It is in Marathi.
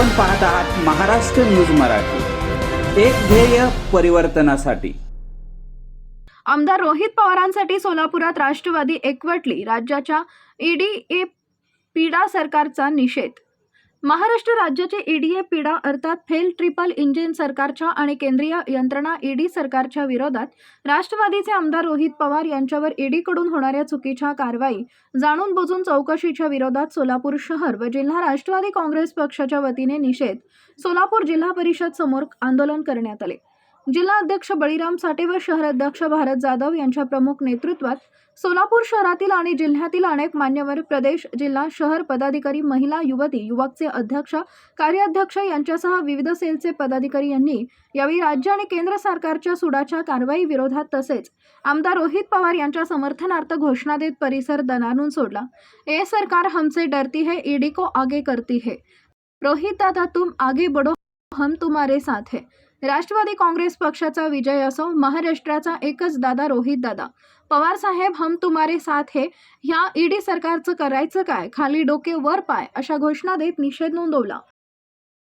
आपण पाहत आहात महाराष्ट्र न्यूज मराठी. एक ध्येय परिवर्तनासाठी. आमदार रोहित पवारांसाठी सोलापुरात राष्ट्रवादी एकवटली राज्याच्या ईडीए पीडा सरकारचा निषेध महाराष्ट्र राज्याचे ईडीए पिडा अर्थात फेल ट्रिपल इंजिन सरकारच्या आणि केंद्रीय यंत्रणा ईडी सरकारच्या विरोधात राष्ट्रवादीचे आमदार रोहित पवार यांच्यावर ईडीकडून होणाऱ्या चुकीच्या कारवाई जाणून बुजून चौकशीच्या विरोधात सोलापूर शहर व जिल्हा राष्ट्रवादी काँग्रेस पक्षाच्या वतीने निषेध सोलापूर जिल्हा परिषद समोर आंदोलन करण्यात आले. जिल्हा अध्यक्ष बळीराम साठे व शहर अध्यक्ष भारत जाधव यांच्या प्रमुख नेतृत्वात सोलापूर शहरातील आणि जिल्ह्यातील अनेक मान्यवर प्रदेश जिल्हा शहर पदाधिकारी महिला युवती युवकचे अध्यक्ष कार्याध्यक्ष यांच्यासह विविध सेलचे पदाधिकारी यांनी यावेळी राज्य आणि केंद्र सरकारच्या सुडाच्या कारवाई विरोधात तसेच आमदार रोहित पवार यांच्या समर्थनार्थ घोषणा देत परिसर दणानून सोडला. ए सरकार हमसे डरती है ईडी को आगे करती है. रोहित दादा तुम आगे बढो हम तुम्हारे साथ है. राष्ट्रवादी काँग्रेस पक्षाचा विजय असो महाराष्ट्राचा एकच दादा रोहित दादा. पवार साहेब हम तुम्हारे साथ हे. ह्या ईडी सरकारचं करायचं काय? खाली डोके वर पाय अशा घोषणा देत निषेध नोंदवला.